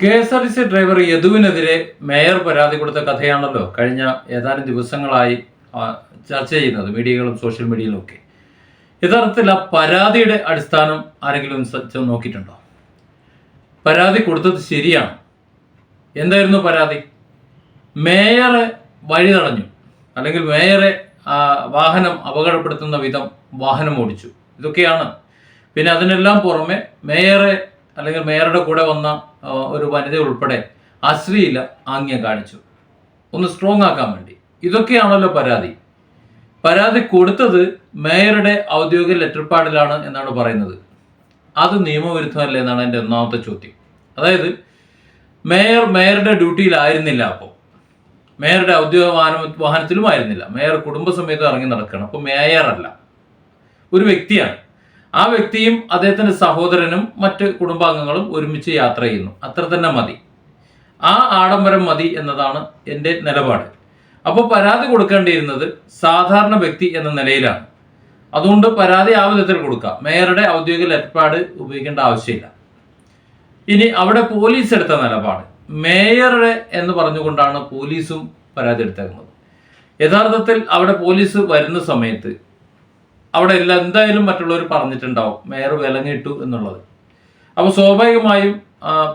K S R T C driver യദുവിനെതിരെ mayor പരാതി കൊടുത്ത കഥയാണല്ലോ കഴിഞ്ഞ ഏതാനും ദിവസങ്ങളായി ചർച്ച ചെയ്യുന്നത് മീഡിയകളും സോഷ്യൽ മീഡിയയിലും ഒക്കെ. യഥാർത്ഥത്തിൽ ആ പരാതിയുടെ അടിസ്ഥാനം ആരെങ്കിലും നോക്കിയിട്ടുണ്ടോ? പരാതി കൊടുത്തത് ശരിയാണ്. എന്തായിരുന്നു പരാതി? മേയറെ വഴി തടഞ്ഞു അല്ലെങ്കിൽ മേയറെ വാഹനം അപകടപ്പെടുത്തുന്ന വിധം വാഹനം ഓടിച്ചു. ഇതൊക്കെയാണ്. പിന്നെ അതിനെല്ലാം പുറമെ മേയറെ അല്ലെങ്കിൽ മേയറുടെ കൂടെ വന്ന ഒരു വനിത ഉൾപ്പെടെ അശ്ലീല ആംഗ്യം കാണിച്ചു. ഒന്ന് സ്ട്രോങ് ആക്കാൻ വേണ്ടി. ഇതൊക്കെയാണല്ലോ പരാതി. പരാതി കൊടുത്തത് മേയറുടെ ഔദ്യോഗിക ലെറ്റർപാഡിലാണ് എന്നാണ് പറയുന്നത്. അത് നിയമവിരുദ്ധമല്ലേ എന്നാണ് എന്റെ ഒന്നാമത്തെ ചോദ്യം. അതായത് മേയർ മേയറുടെ ഡ്യൂട്ടിയിലായിരുന്നില്ല അപ്പോൾ. മേയറുടെ ഔദ്യോഗിക വാഹന വാഹനത്തിലും ആയിരുന്നില്ല. മേയർ കുടുംബസമേതം ഇറങ്ങി നടക്കണം അപ്പോൾ മേയറല്ല. ഒരു വ്യക്തിയാണ്. ആ വ്യക്തിയും അദ്ദേഹത്തിന്റെ സഹോദരനും മറ്റ് കുടുംബാംഗങ്ങളും ഒരുമിച്ച് യാത്ര ചെയ്യുന്നു. അത്ര തന്നെ മതി. ആ ആഡംബരം മതി എന്നതാണ് എന്റെ നിലപാട്. അപ്പോൾ പരാതി കൊടുക്കേണ്ടിയിരുന്നത് സാധാരണ വ്യക്തി എന്ന നിലയിലാണ്. അതുകൊണ്ട് പരാതി ആ വിധത്തിൽ കൊടുക്കാം. മേയറുടെ ഔദ്യോഗിക ലെറ്റർപാഡ് ഉപയോഗിക്കേണ്ട ആവശ്യമില്ല. ഇനി അവിടെ പോലീസ് എടുത്ത നിലപാട്. മേയറുടെ എന്ന് പറഞ്ഞുകൊണ്ടാണ് പോലീസും പരാതി എടുത്തേക്കുന്നത്. യഥാർത്ഥത്തിൽ അവിടെ പോലീസ് വരുന്ന സമയത്ത് അവിടെ എല്ലാം എന്തായാലും മറ്റുള്ളവർ പറഞ്ഞിട്ടുണ്ടാവും. മേയർ വിലങ്ങിട്ടു എന്നുള്ളത്. അപ്പോൾ സ്വാഭാവികമായും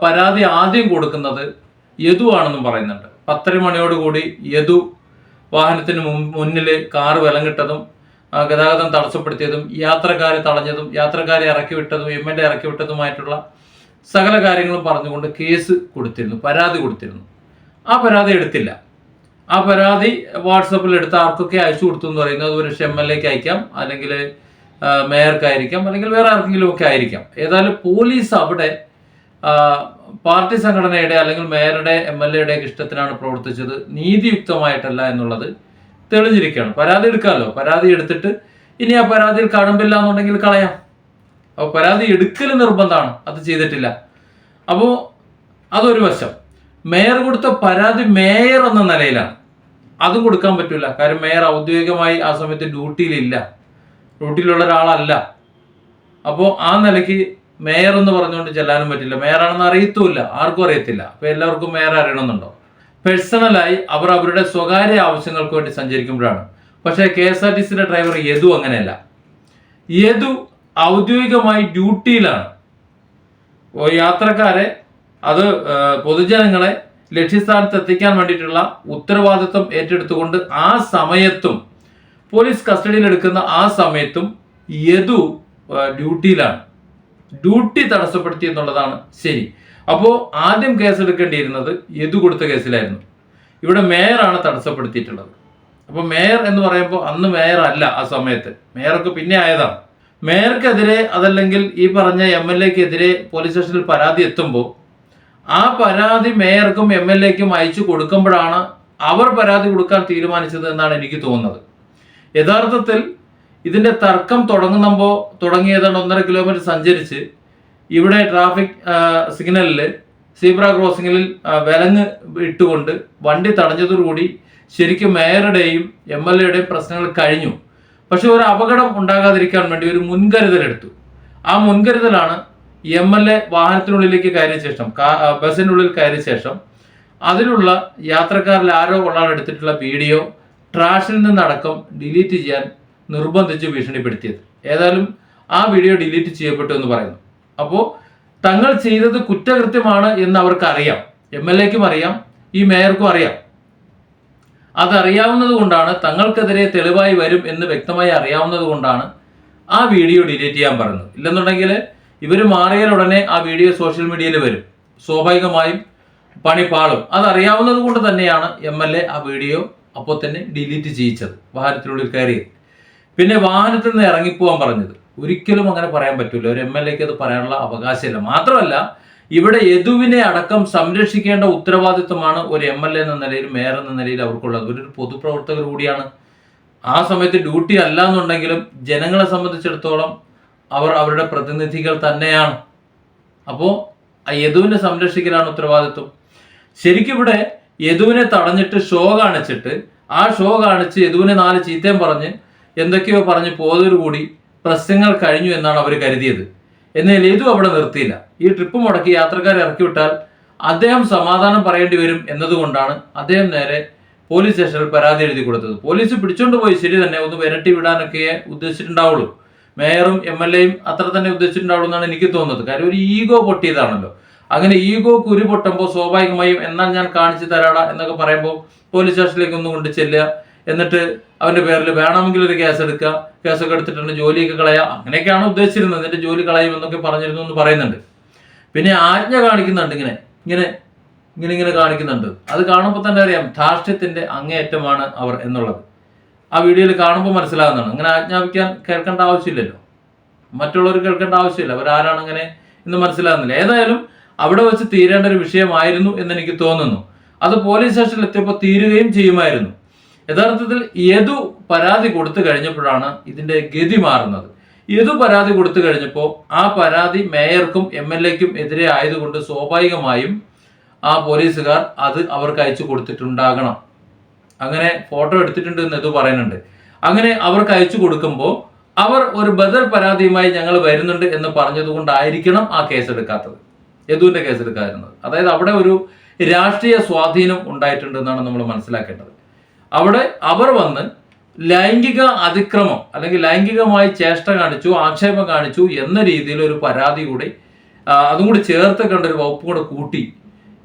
പരാതി ആദ്യം കൊടുക്കുന്നത് യദു ആണെന്നും പറയുന്നുണ്ട്. പത്തര മണിയോടുകൂടി യദു വാഹനത്തിന് മുന്നിൽ കാർ വിലങ്ങിട്ടതും ഗതാഗതം തടസ്സപ്പെടുത്തിയതും യാത്രക്കാരെ തടഞ്ഞതും യാത്രക്കാരെ ഇറക്കി വിട്ടതും എം എൽ എ ഇറക്കി വിട്ടതുമായിട്ടുള്ള സകല കാര്യങ്ങളും പറഞ്ഞുകൊണ്ട് കേസ് കൊടുത്തിരുന്നു പരാതി കൊടുത്തിരുന്നു. ആ പരാതി എടുത്തില്ല. ആ പരാതി വാട്സപ്പിൽ എടുത്ത് ആർക്കൊക്കെ അയച്ചു കൊടുത്തു എന്ന് പറയുന്നത് ഒരു എം എൽ എക്ക് അയക്കാം അല്ലെങ്കിൽ മേയർക്കായിരിക്കാം അല്ലെങ്കിൽ വേറെ ആർക്കെങ്കിലും ഒക്കെ ആയിരിക്കാം. ഏതായാലും പോലീസ് അവിടെ പാർട്ടി സംഘടനയുടെ അല്ലെങ്കിൽ മേയറുടെ എം എൽ എയുടെ ഇഷ്ടത്തിനാണ് പ്രവർത്തിച്ചത്. നീതിയുക്തമായിട്ടല്ല എന്നുള്ളത് തെളിഞ്ഞിരിക്കുകയാണ്. പരാതി എടുക്കാമല്ലോ. പരാതി എടുത്തിട്ട് ഇനി ആ പരാതിയിൽ കടമ്പില്ല എന്നുണ്ടെങ്കിൽ കളയാം. അപ്പോൾ പരാതി എടുക്കൽ നിർബന്ധമാണ്. അത് ചെയ്തിട്ടില്ല. അപ്പോൾ അതൊരു വശം. മേയർ കൊടുത്ത പരാതി മേയർ എന്ന നിലയിലാണ്. അതും കൊടുക്കാൻ പറ്റില്ല കാര്യം മേയർ ഔദ്യോഗികമായി ആ സമയത്ത് ഡ്യൂട്ടിയിലില്ല. ഡ്യൂട്ടിയിലുള്ള ഒരാളല്ല. അപ്പോൾ ആ നിലയ്ക്ക് മേയർ എന്ന് പറഞ്ഞുകൊണ്ട് ചെല്ലാനും പറ്റില്ല. മേയറാണെന്ന് അറിയത്തുമില്ല. ആർക്കും അറിയത്തില്ല. അപ്പോൾ എല്ലാവർക്കും മേയർ അറിയണമെന്നുണ്ടോ? പേഴ്സണലായി അവർ അവരുടെ സ്വകാര്യ ആവശ്യങ്ങൾക്ക് വേണ്ടി സഞ്ചരിക്കുമ്പോഴാണ്. പക്ഷേ കെ എസ് ആർ ടി സിയുടെ ഡ്രൈവർ യദു അങ്ങനെയല്ല. യദു ഔദ്യോഗികമായി ഡ്യൂട്ടിയിലാണ്. യാത്രക്കാരെ അത് പൊതുജനങ്ങളെ ലക്ഷ്യസ്ഥാനത്ത് എത്തിക്കാൻ വേണ്ടിയിട്ടുള്ള ഉത്തരവാദിത്വം ഏറ്റെടുത്തുകൊണ്ട് ആ സമയത്തും പോലീസ് കസ്റ്റഡിയിൽ എടുക്കുന്ന ആ സമയത്തും യദു ഡ്യൂട്ടിയിലാണ്. ഡ്യൂട്ടി തടസ്സപ്പെടുത്തി എന്നുള്ളതാണ് ശരി. അപ്പോൾ ആദ്യം കേസ് എടുക്കേണ്ടിയിരുന്നത് യദു കൊടുത്ത കേസിലായിരുന്നു. ഇവിടെ മേയറാണ് തടസ്സപ്പെടുത്തിയിട്ടുള്ളത്. അപ്പോൾ മേയർ എന്ന് പറയുമ്പോൾ അന്ന് മേയർ അല്ല ആ സമയത്ത്. മേയർക്ക് പിന്നെ ആയതാണ്. മേയർക്കെതിരെ അതല്ലെങ്കിൽ ഈ പറഞ്ഞ എം എൽ എക്കെതിരെ പോലീസ് സ്റ്റേഷനിൽ പരാതി എത്തുമ്പോൾ ആ പരാതി മേയർക്കും എം എൽ എക്കും അയച്ചു കൊടുക്കുമ്പോഴാണ് അവർ പരാതി കൊടുക്കാൻ തീരുമാനിച്ചത് എന്നാണ് എനിക്ക് തോന്നുന്നത്. യഥാർത്ഥത്തിൽ ഇതിന്റെ തർക്കം തുടങ്ങുമ്പോൾ തുടങ്ങിയതാണ് ഒന്നര കിലോമീറ്റർ സഞ്ചരിച്ച് ഇവിടെ ട്രാഫിക് സിഗ്നലിൽ സീബ്ര ക്രോസിംഗിൽ ആ, വിലങ്ങ് ഇട്ടുകൊണ്ട് വണ്ടി തടഞ്ഞതോടുകൂടി ശരിക്കും മേയറുടെയും എം എൽ എയുടെയും പ്രശ്നങ്ങൾ കഴിഞ്ഞു. പക്ഷെ ഒരു അപകടം ഉണ്ടാകാതിരിക്കാൻ വേണ്ടി ഒരു മുൻകരുതലെടുത്തു. ആ മുൻകരുതലാണ് എം എൽ എ വാഹനത്തിനുള്ളിലേക്ക് കയറിയ ശേഷം ബസ്സിനുള്ളിൽ കയറിയ ശേഷം അതിലുള്ള യാത്രക്കാരിൽ ആരോ ഒരാൾ എടുത്തിട്ടുള്ള വീഡിയോ ട്രാഷിൽ നിന്നടക്കം ഡിലീറ്റ് ചെയ്യാൻ നിർബന്ധിച്ച് ഭീഷണിപ്പെടുത്തിയത്. ഏതായാലും ആ വീഡിയോ ഡിലീറ്റ് ചെയ്യപ്പെട്ടു എന്ന് പറയുന്നു. അപ്പോൾ തങ്ങൾ ചെയ്തത് കുറ്റകൃത്യമാണ് എന്ന് അവർക്ക് അറിയാം എം എൽ എക്കും അറിയാം ഈ മേയർക്കും അറിയാം. അതറിയാവുന്നത് കൊണ്ടാണ് തങ്ങൾക്കെതിരെ തെളിവായി വരും എന്ന് വ്യക്തമായി അറിയാവുന്നത് കൊണ്ടാണ് ആ വീഡിയോ ഡിലീറ്റ് ചെയ്യാൻ പറയുന്നത് ഇല്ലെന്നുണ്ടെങ്കിൽ ഇവർ മാറിയാൽ ഉടനെ ആ വീഡിയോ സോഷ്യൽ മീഡിയയിൽ വരും. സ്വാഭാവികമായും പണി പാളും. അതറിയാവുന്നത് കൊണ്ട് തന്നെയാണ് എം എൽ എ ആ വീഡിയോ അപ്പോൾ തന്നെ ഡിലീറ്റ് ചെയ്യിച്ചത്. വാഹനത്തിനുള്ളിൽ കയറിയത് പിന്നെ വാഹനത്തിൽ നിന്ന് ഇറങ്ങിപ്പോവാൻ പറഞ്ഞത്. ഒരിക്കലും അങ്ങനെ പറയാൻ പറ്റില്ല ഒരു എം എൽ എക്ക് അത് പറയാനുള്ള അവകാശമില്ല. മാത്രമല്ല ഇവിടെ യദുവിനെ അടക്കം സംരക്ഷിക്കേണ്ട ഉത്തരവാദിത്വമാണ് ഒരു എം എൽ എ എന്ന നിലയിൽ മേയർ എന്ന നിലയിൽ അവർക്കുള്ളത്. ഒരു പൊതുപ്രവർത്തകർ കൂടിയാണ്. ആ സമയത്ത് ഡ്യൂട്ടി അല്ല എന്നുണ്ടെങ്കിലും ജനങ്ങളെ സംബന്ധിച്ചിടത്തോളം അവർ അവരുടെ പ്രതിനിധികൾ തന്നെയാണ്. അപ്പോൾ യദുവിനെ സംരക്ഷിക്കലാണ് ഉത്തരവാദിത്വം. ശരിക്കും ഇവിടെ യദുവിനെ തടഞ്ഞിട്ട് ഷോ കാണിച്ചിട്ട് ആ ഷോ കാണിച്ച് യദുവിനെ നാല് ചീത്തയും പറഞ്ഞ് എന്തൊക്കെയോ പറഞ്ഞ് പോയതോടുകൂടി പ്രശ്നങ്ങൾ കഴിഞ്ഞു എന്നാണ് അവർ കരുതിയത്. എന്നാൽ യദു അവിടെ നിർത്തിയില്ല. ഈ ട്രിപ്പ് മുടക്കി യാത്രക്കാരെ ഇറക്കി വിട്ടാൽ അദ്ദേഹം സമാധാനം പറയേണ്ടി വരും എന്നതുകൊണ്ടാണ് അദ്ദേഹം നേരെ പോലീസ് സ്റ്റേഷനിൽ പരാതി എഴുതി കൊടുത്തത്. പോലീസ് പിടിച്ചോണ്ട് പോയി ശരി തന്നെ ഒന്ന് വിരട്ടി വിടാനൊക്കെ ഉദ്ദേശിച്ചിട്ടുണ്ടാവുള്ളൂ. മേയറും എം എൽ എയും അത്ര തന്നെ ഉദ്ദേശിച്ചിട്ടുണ്ടാവും എന്നാണ് എനിക്ക് തോന്നുന്നത്. കാര്യം ഒരു ഈഗോ പൊട്ടിയതാണല്ലോ. അങ്ങനെ ഈഗോ കുരു പൊട്ടുമ്പോൾ സ്വാഭാവികമായും എന്നാൽ ഞാൻ കാണിച്ചു തരാടാ എന്നൊക്കെ പറയുമ്പോൾ പോലീസ് സ്റ്റേഷനിലേക്ക് ഒന്ന് കൊണ്ട് ചെല്ലുക. എന്നിട്ട് അവന്റെ പേരിൽ വേണമെങ്കിൽ ഒരു കേസ് എടുക്കുക. കേസൊക്കെ എടുത്തിട്ടുണ്ട് ജോലിയൊക്കെ കളയുക അങ്ങനെയൊക്കെയാണ് ഉദ്ദേശിച്ചിരുന്നത്. എന്നിട്ട് ജോലി കളയും എന്നൊക്കെ പറഞ്ഞിരുന്നു എന്ന് പറയുന്നുണ്ട്. പിന്നെ ആജ്ഞ കാണിക്കുന്നുണ്ട് ഇങ്ങനെ. ഇങ്ങനെ ഇങ്ങനെ ഇങ്ങനെ കാണിക്കുന്നുണ്ട്. അത് കാണുമ്പോൾ തന്നെ അറിയാം ധാർഷ്ട്യത്തിന്റെ അങ്ങേയറ്റമാണ് അവർ എന്നുള്ളത്. ആ വീഡിയോയിൽ കാണുമ്പോൾ മനസ്സിലാകുന്നതാണ് അങ്ങനെ ആജ്ഞാപിക്കാൻ കേൾക്കേണ്ട ആവശ്യമില്ലല്ലോ. മറ്റുള്ളവർ കേൾക്കേണ്ട ആവശ്യമില്ല. അവരാരാണ് അങ്ങനെ എന്ന് മനസ്സിലാകുന്നില്ല ഏതായാലും അവിടെ വെച്ച് തീരേണ്ട ഒരു വിഷയമായിരുന്നു എന്ന് എനിക്ക് തോന്നുന്നു. അത് പോലീസ് സ്റ്റേഷനിൽ എത്തിയപ്പോൾ തീരുകയും ചെയ്യുമായിരുന്നു. യഥാർത്ഥത്തിൽ യദു പരാതി കൊടുത്തു കഴിഞ്ഞപ്പോഴാണ് ഇതിന്റെ ഗതി മാറുന്നത്. യദു പരാതി കൊടുത്തു കഴിഞ്ഞപ്പോൾ ആ പരാതി മേയർക്കും എം എൽ എക്കും എതിരെ ആയതുകൊണ്ട് സ്വാഭാവികമായും ആ പോലീസുകാർ അത് അവർക്ക് അയച്ചു കൊടുത്തിട്ടുണ്ടാകണം. അങ്ങനെ ഫോട്ടോ എടുത്തിട്ടുണ്ട് എന്ന് ഇത് പറയുന്നുണ്ട്. അങ്ങനെ അവർക്ക് അയച്ചു കൊടുക്കുമ്പോൾ അവർ ഒരു ബദൽ പരാതിയുമായി ഞങ്ങൾ വരുന്നുണ്ട് എന്ന് പറഞ്ഞതുകൊണ്ടായിരിക്കണം ആ കേസ് എടുക്കാത്തത് യദുവിന്റെ കേസ് എടുക്കാതിരുന്നത് അതായത് അവിടെ ഒരു രാഷ്ട്രീയ സ്വാധീനം ഉണ്ടായിട്ടുണ്ട് എന്നാണ് നമ്മൾ മനസ്സിലാക്കേണ്ടത്. അവിടെ അവർ വന്ന് ലൈംഗിക അതിക്രമം അല്ലെങ്കിൽ ലൈംഗികമായി ചേഷ്ട കാണിച്ചു ആക്ഷേപം കാണിച്ചു എന്ന രീതിയിൽ ഒരു പരാതി കൂടി അതും കൂടി ചേർത്ത് കണ്ട ഒരു വകുപ്പ് കൂടെ കൂട്ടി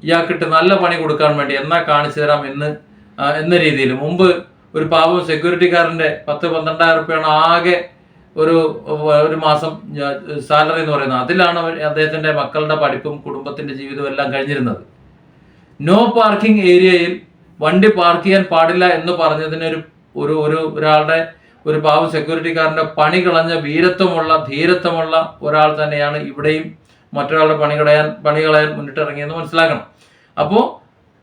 ഇയാൾക്കിട്ട് നല്ല പണി കൊടുക്കാൻ വേണ്ടി എന്നാ കാണിച്ചു തരാം എന്ന് എന്ന രീതിയിൽ. മുമ്പ് ഒരു പാവം സെക്യൂരിറ്റിക്കാരന്റെ പത്ത് പന്ത്രണ്ടായിരം റുപ്യാണ് ആകെ ഒരു ഒരു മാസം സാലറി എന്ന് പറയുന്നത്. അതിലാണ് അദ്ദേഹത്തിന്റെ മക്കളുടെ പഠിപ്പും കുടുംബത്തിന്റെ ജീവിതവും എല്ലാം കഴിഞ്ഞിരുന്നത്. നോ പാർക്കിംഗ് ഏരിയയിൽ വണ്ടി പാർക്ക് ചെയ്യാൻ പാടില്ല എന്ന് പറഞ്ഞതിന് ഒരു ഒരു ഒരു ഒരാളുടെ ഒരു പാവം സെക്യൂരിറ്റിക്കാരന്റെ പണി കളഞ്ഞ വീരത്വമുള്ള ധീരത്വമുള്ള ഒരാൾ തന്നെയാണ് ഇവിടെയും മറ്റൊരാളുടെ പണി കളയാൻ പണി കളയാൻ മുന്നിട്ടിറങ്ങിയെന്ന് മനസ്സിലാക്കണം. അപ്പോൾ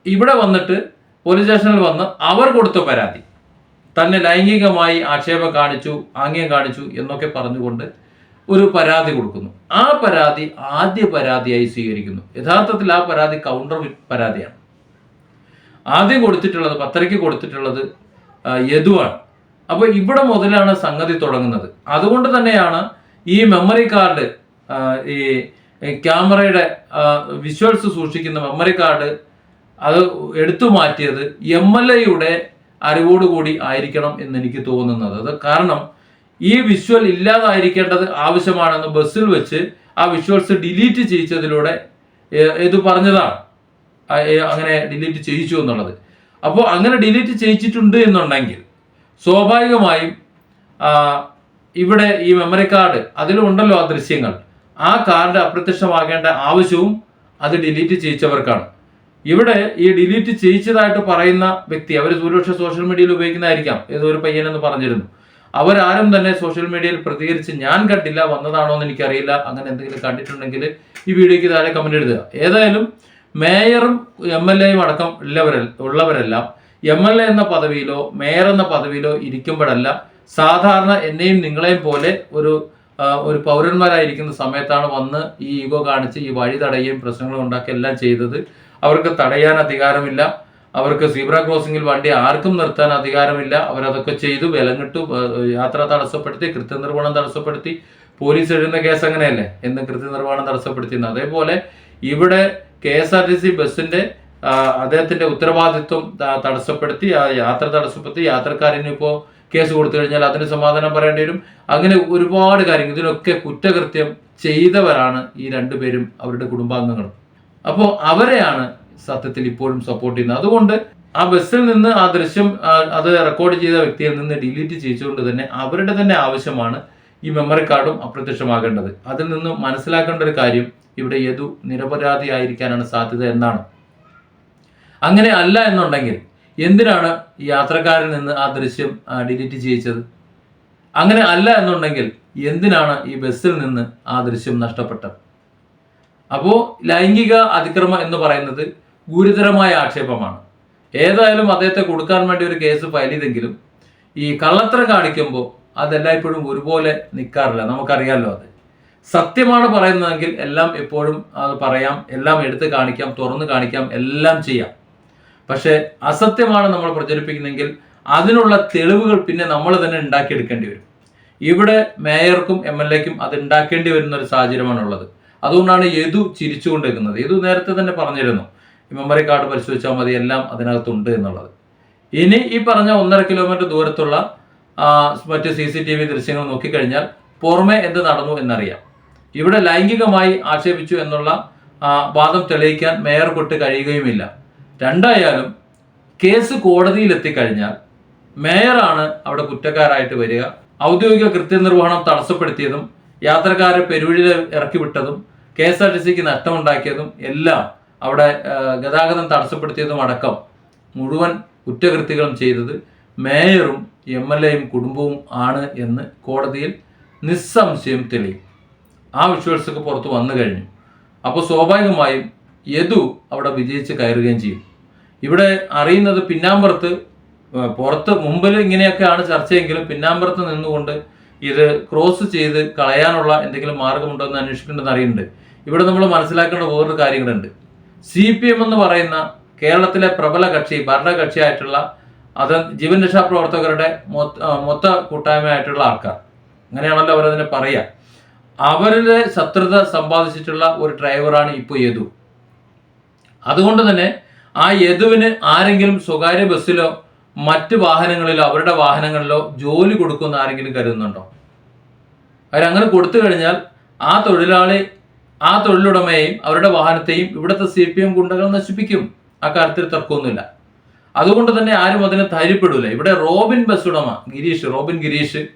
ഇവിടെ വന്നിട്ട് പോലീസ് സ്റ്റേഷനിൽ വന്ന് അവർ കൊടുത്ത പരാതി. തന്നെ ലൈംഗികമായി ആക്ഷേപം കാണിച്ചു ആംഗ്യം കാണിച്ചു എന്നൊക്കെ പറഞ്ഞുകൊണ്ട് ഒരു പരാതി കൊടുക്കുന്നു. ആ പരാതി ആദ്യ പരാതിയായി സ്വീകരിക്കുന്നു. യഥാർത്ഥത്തിൽ ആ പരാതി കൗണ്ടർ പരാതിയാണ്. ആദ്യം കൊടുത്തിട്ടുള്ളത് പത്തരയ്ക്ക് കൊടുത്തിട്ടുള്ളത് യദുവാണ്. അപ്പോൾ ഇവിടെ മുതലാണ് സംഗതി തുടങ്ങുന്നത്. അതുകൊണ്ട് തന്നെയാണ് ഈ മെമ്മറി കാർഡ് ഈ ക്യാമറയുടെ വിഷ്വൽസ് സൂക്ഷിക്കുന്ന മെമ്മറി കാർഡ് അത് എടുത്തു മാറ്റിയത് എം എൽ എയുടെ അറിവോടുകൂടി ആയിരിക്കണം എന്ന് എനിക്ക് തോന്നുന്നത്. അത് കാരണം ഈ വിഷ്വൽ ഇല്ലാതായിരിക്കേണ്ടത് ആവശ്യമാണെന്ന് ബസ്സിൽ വെച്ച് ആ വിഷ്വൽസ് ഡിലീറ്റ് ചെയ്യിച്ചതിലൂടെ ഇത് പറഞ്ഞതാണ്? അങ്ങനെ ഡിലീറ്റ് ചെയ്യിച്ചു എന്നുള്ളത്. അപ്പോൾ അങ്ങനെ ഡിലീറ്റ് ചെയ്യിച്ചിട്ടുണ്ട് എന്നുണ്ടെങ്കിൽ സ്വാഭാവികമായും ഇവിടെ ഈ മെമ്മറി കാർഡ് അതിലുണ്ടല്ലോ ആ ദൃശ്യങ്ങൾ. ആ കാർഡ് അപ്രത്യക്ഷമാകേണ്ട ആവശ്യവും അത് ഡിലീറ്റ് ചെയ്യിച്ചവർക്കാണ്. ഇവിടെ ഈ ഡിലീറ്റ് ചെയ്യിച്ചതായിട്ട് പറയുന്ന വ്യക്തി അവർ ഭൂരിപക്ഷം സോഷ്യൽ മീഡിയയിൽ ഉപയോഗിക്കുന്നതായിരിക്കാം ഏതോ ഒരു പയ്യനെന്ന് പറഞ്ഞിരുന്നു. അവരാരും തന്നെ സോഷ്യൽ മീഡിയയിൽ പ്രതികരിച്ച് ഞാൻ കണ്ടില്ല വന്നതാണോ എന്ന് എനിക്കറിയില്ല അങ്ങനെ എന്തെങ്കിലും കണ്ടിട്ടുണ്ടെങ്കിൽ ഈ വീഡിയോയ്ക്ക് താഴെ കമന്റ് എഴുതുക ഏതായാലും മേയറും എം എൽ എയും അടക്കം ഉള്ളവരെ ഉള്ളവരെല്ലാം എം എൽ എ എന്ന പദവിയിലോ മേയർ എന്ന പദവിയിലോ ഇരിക്കുമ്പോഴല്ല സാധാരണ എന്നെയും നിങ്ങളെയും പോലെ ഒരു ഒരു പൗരന്മാരായിരിക്കുന്ന സമയത്താണ് വന്ന് ഈ ഈഗോ കാണിച്ച് ഈ വഴി തടയുകയും പ്രശ്നങ്ങളും ഉണ്ടാക്കുകയും എല്ലാം ചെയ്തത്. അവർക്ക് തടയാൻ അധികാരമില്ല. അവർക്ക് സീബ്ര ക്രോസിംഗിൽ വണ്ടി ആർക്കും നിർത്താൻ അധികാരമില്ല. അവരതൊക്കെ ചെയ്തു വിലങ്ങിട്ടു യാത്ര തടസ്സപ്പെടുത്തി കൃത്യനിർവഹണം തടസ്സപ്പെടുത്തി. പോലീസ് എഴുതുന്ന കേസ് അങ്ങനെയല്ലേ? എന്ന് കൃത്യനിർവഹണം തടസ്സപ്പെടുത്തിയിരുന്നു അതേപോലെ ഇവിടെ K S R T C ബസ്സിന്റെ അദ്ദേഹത്തിന്റെ ഉത്തരവാദിത്വം തടസ്സപ്പെടുത്തി ആ യാത്ര തടസ്സപ്പെടുത്തി. യാത്രക്കാരന് ഇപ്പോൾ കേസ് കൊടുത്തു കഴിഞ്ഞാൽ അതിന് സമാധാനം പറയേണ്ടി വരും. അങ്ങനെ ഒരുപാട് കാര്യങ്ങൾ. ഇതിനൊക്കെ കുറ്റകൃത്യം ചെയ്തവരാണ് ഈ രണ്ടുപേരും അവരുടെ കുടുംബാംഗങ്ങളും. അപ്പോൾ അവരെയാണ് സത്യത്തിൽ ഇപ്പോഴും സപ്പോർട്ട് ചെയ്യുന്നത്. അതുകൊണ്ട് ആ ബസ്സിൽ നിന്ന് ആ ദൃശ്യം അത് റെക്കോർഡ് ചെയ്ത വ്യക്തിയിൽ നിന്ന് ഡിലീറ്റ് ചെയ്തുകൊണ്ട് തന്നെ അവരുടെ തന്നെ ആവശ്യമാണ് ഈ മെമ്മറി കാർഡും അപ്രത്യക്ഷമാകേണ്ടത്. അതിൽ നിന്ന് മനസ്സിലാക്കേണ്ട ഒരു കാര്യം ഇവിടെ യദു നിരപരാധിയായിരിക്കാനാണ് സാധ്യത എന്നാണ്. അങ്ങനെ അല്ല എന്നുണ്ടെങ്കിൽ എന്തിനാണ് യാത്രക്കാരിൽ നിന്ന് ആ ദൃശ്യം ഡിലീറ്റ് ചെയ്യിച്ചത്? അങ്ങനെ അല്ല എന്നുണ്ടെങ്കിൽ എന്തിനാണ് ഈ ബസ്സിൽ നിന്ന് ആ ദൃശ്യം നഷ്ടപ്പെട്ടത്? അപ്പോൾ ലൈംഗിക അതിക്രമം എന്ന് പറയുന്നത് ഗുരുതരമായ ആക്ഷേപമാണ്. ഏതായാലും അദ്ദേഹത്തെ കൊടുക്കാൻ വേണ്ടി ഒരു കേസ് ഫയൽ ചെയ്തെങ്കിലും ഈ കള്ളത്തരം കാണിക്കുമ്പോൾ അതെല്ലായ്പ്പോഴും ഒരുപോലെ നിൽക്കാറില്ല നമുക്കറിയാമല്ലോ അത്. സത്യമാണ് പറയുന്നതെങ്കിൽ എല്ലാം എപ്പോഴും അത് പറയാം എല്ലാം എടുത്ത് കാണിക്കാം തുറന്ന് കാണിക്കാം എല്ലാം ചെയ്യാം. പക്ഷേ അസത്യമാണ് നമ്മൾ പ്രചരിപ്പിക്കുന്നതെങ്കിൽ അതിനുള്ള തെളിവുകൾ പിന്നെ നമ്മൾ തന്നെ ഉണ്ടാക്കിയെടുക്കേണ്ടി വരും. ഇവിടെ മേയർക്കും എം എൽ എക്കും അത് ഉണ്ടാക്കേണ്ടി വരുന്ന ഒരു സാഹചര്യമാണുള്ളത്. അതുകൊണ്ടാണ് യദു ചിരിച്ചുകൊണ്ടിരിക്കുന്നത്. യദു നേരത്തെ തന്നെ പറഞ്ഞിരുന്നു മെമ്മറി കാർഡ് പരിശോധിച്ചാൽ മതി എല്ലാം അതിനകത്തുണ്ട് എന്നുള്ളത്. ഇനി ഈ പറഞ്ഞ ഒന്നര കിലോമീറ്റർ ദൂരത്തുള്ള മറ്റ് സി സി ടി വി ദൃശ്യങ്ങൾ നോക്കിക്കഴിഞ്ഞാൽ പുറമെ എന്ത് നടന്നു എന്നറിയാം. ഇവിടെ ലൈംഗികമായി ആക്ഷേപിച്ചു എന്നുള്ള വാദം തെളിയിക്കാൻ മേയർ കൊട്ട് കഴിയുകയുമില്ല. രണ്ടായാലും കേസ് കോടതിയിലെത്തിക്കഴിഞ്ഞാൽ മേയറാണ് അവിടെ കുറ്റക്കാരായിട്ട് വരിക. ഔദ്യോഗിക കൃത്യനിർവഹണം തടസ്സപ്പെടുത്തിയതും യാത്രക്കാരെ പെരുവഴിയിൽ ഇറക്കി വിട്ടതും കെ എസ് ആർ ടി സിക്ക് നഷ്ടമുണ്ടാക്കിയതും എല്ലാം അവിടെ ഗതാഗതം തടസ്സപ്പെടുത്തിയതും അടക്കം മുഴുവൻ കുറ്റകൃത്യങ്ങളും ചെയ്തത് മേയറും എം എൽ എയും കുടുംബവും ആണ് എന്ന് കോടതിയിൽ നിസ്സംശയം തെളിയും. ആ വിഷ്വൽസൊക്കെ പുറത്ത് വന്നു കഴിഞ്ഞു. അപ്പോൾ സ്വാഭാവികമായും യദു അവിടെ വിജയിച്ച് കയറുകയും ചെയ്യും. ഇവിടെ അറിയുന്നത് പിന്നാമ്പുറത്ത് പുറത്ത് മുമ്പിൽ ഇങ്ങനെയൊക്കെയാണ് ചർച്ചയെങ്കിലും പിന്നാമ്പുറത്ത് നിന്നുകൊണ്ട് ഇത് ക്രോസ് ചെയ്ത് കളയാനുള്ള എന്തെങ്കിലും മാർഗമുണ്ടോ എന്ന് അന്വേഷിക്കേണ്ടതെന്ന് അറിയുന്നുണ്ട്. ഇവിടെ നമ്മൾ മനസ്സിലാക്കേണ്ട വേറൊരു കാര്യങ്ങളുണ്ട്. സി പി എം എന്ന് പറയുന്ന കേരളത്തിലെ പ്രബല കക്ഷി ഭരണകക്ഷിയായിട്ടുള്ള അത് ജീവൻ രക്ഷാ പ്രവർത്തകരുടെ മൊത്ത കൂട്ടായ്മയായിട്ടുള്ള ആൾക്കാർ. അങ്ങനെയാണല്ലോ അവരതിനെ പറയുക അവരുടെ ശത്രുത സമ്പാദിച്ചിട്ടുള്ള ഒരു ഡ്രൈവറാണ് ഇപ്പോൾ യദു. അതുകൊണ്ട് തന്നെ ആ യദുവിന് ആരെങ്കിലും സ്വകാര്യ ബസ്സിലോ മറ്റ് വാഹനങ്ങളിലോ അവരുടെ വാഹനങ്ങളിലോ ജോലി കൊടുക്കുമെന്ന് ആരെങ്കിലും കരുതുന്നുണ്ടോ? അവരങ്ങനെ കൊടുത്തു കഴിഞ്ഞാൽ ആ തൊഴിലാളി ആ തൊഴിലുടമയെയും അവരുടെ വാഹനത്തെയും ഇവിടുത്തെ സി പി എം ഗുണ്ടകൾ നശിപ്പിക്കും. ആ കാര്യത്തിൽ തർക്കമൊന്നുമില്ല. അതുകൊണ്ട് തന്നെ ആരും അതിനെ ധൈര്യപ്പെടില്ല ഇവിടെ റോബിൻ ബസ് ഉടമ ഗിരീഷ് റോബിൻ ഗിരീഷ്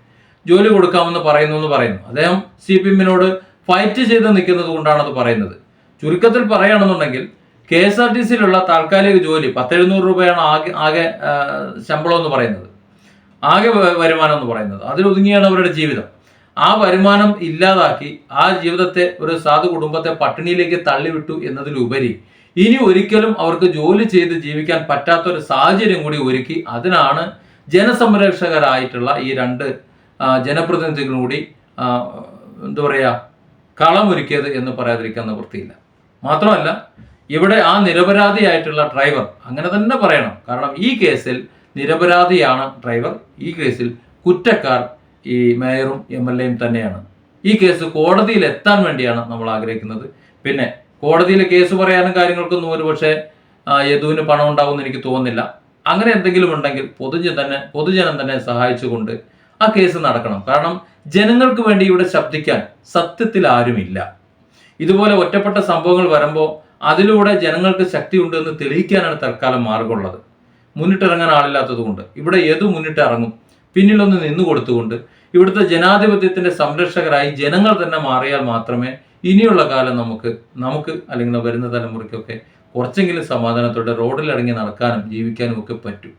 ജോലി കൊടുക്കാമെന്ന് പറയുന്നു എന്ന് പറയുന്നു. അദ്ദേഹം സി പി എമ്മിനോട് ഫൈറ്റ് ചെയ്ത് നിൽക്കുന്നത് കൊണ്ടാണ് അത് പറയുന്നത്. ചുരുക്കത്തിൽ പറയുകയാണെന്നുണ്ടെങ്കിൽ കെ എസ് ആർ ടി സിയിലുള്ള താൽക്കാലിക ജോലി പത്തെഴുന്നൂറ് രൂപയാണ് ആകെ ആകെ ശമ്പളം എന്ന് പറയുന്നത്. ആകെ വരുമാനം എന്ന് പറയുന്നത്. അതിലൊതുങ്ങിയാണ് അവരുടെ ജീവിതം. ആ വരുമാനം ഇല്ലാതാക്കി ആ ജീവിതത്തെ ഒരു സാധു കുടുംബത്തെ പട്ടിണിയിലേക്ക് തള്ളിവിട്ടു എന്നതിലുപരി ഇനി ഒരിക്കലും അവർക്ക് ജോലി ചെയ്ത് ജീവിക്കാൻ പറ്റാത്ത ഒരു സാഹചര്യം കൂടി ഒരുക്കി അതിനാണ് ജനസംരക്ഷകരായിട്ടുള്ള ഈ രണ്ട് ജനപ്രതിനിധികളും കൂടി എന്താ പറയുക കളമൊരുക്കിയത് എന്ന് പറയാതിരിക്കാൻ നിവൃത്തിയില്ല. മാത്രമല്ല ഇവിടെ ആ നിരപരാധിയായിട്ടുള്ള ഡ്രൈവർ അങ്ങനെ തന്നെ പറയണം. കാരണം ഈ കേസിൽ നിരപരാധിയാണ് ഡ്രൈവർ ഈ കേസിൽ കുറ്റക്കാർ ഈ മേയറും എം എൽ എയും തന്നെയാണ്. ഈ കേസ് കോടതിയിൽ എത്താൻ വേണ്ടിയാണ് നമ്മൾ ആഗ്രഹിക്കുന്നത്. പിന്നെ കോടതിയിലെ കേസ് പറയാനും കാര്യങ്ങൾക്കൊന്നും ഒരു പക്ഷേ യദുവിന് പണം ഉണ്ടാവുമെന്ന് എനിക്ക് തോന്നുന്നില്ല. അങ്ങനെ എന്തെങ്കിലും ഉണ്ടെങ്കിൽ പൊതുജന തന്നെ പൊതുജനം തന്നെ സഹായിച്ചുകൊണ്ട് ആ കേസ് നടക്കണം. കാരണം ജനങ്ങൾക്ക് വേണ്ടി ഇവിടെ ശബ്ദിക്കാൻ സത്യത്തിൽ ആരുമില്ല. ഇതുപോലെ ഒറ്റപ്പെട്ട സംഭവങ്ങൾ വരുമ്പോൾ അതിലൂടെ ജനങ്ങൾക്ക് ശക്തിയുണ്ട് എന്ന് തെളിയിക്കാനാണ് തൽക്കാലം മാർഗമുള്ളത്. മുന്നിട്ടിറങ്ങാൻ ആളില്ലാത്തത് കൊണ്ട് ഇവിടെ ഏതു മുന്നിട്ടിറങ്ങും പിന്നിലൊന്ന് നിന്നു കൊടുത്തുകൊണ്ട് ഇവിടുത്തെ ജനാധിപത്യത്തിന്റെ സംരക്ഷകരായി ജനങ്ങൾ തന്നെ മാറിയാൽ മാത്രമേ ഇനിയുള്ള കാലം നമുക്ക് നമുക്ക് അല്ലെങ്കിൽ വരുന്ന തലമുറയ്ക്കൊക്കെ കുറച്ചെങ്കിലും സമാധാനത്തോടെ റോഡിലിറങ്ങി നടക്കാനും ജീവിക്കാനും ഒക്കെ പറ്റൂ.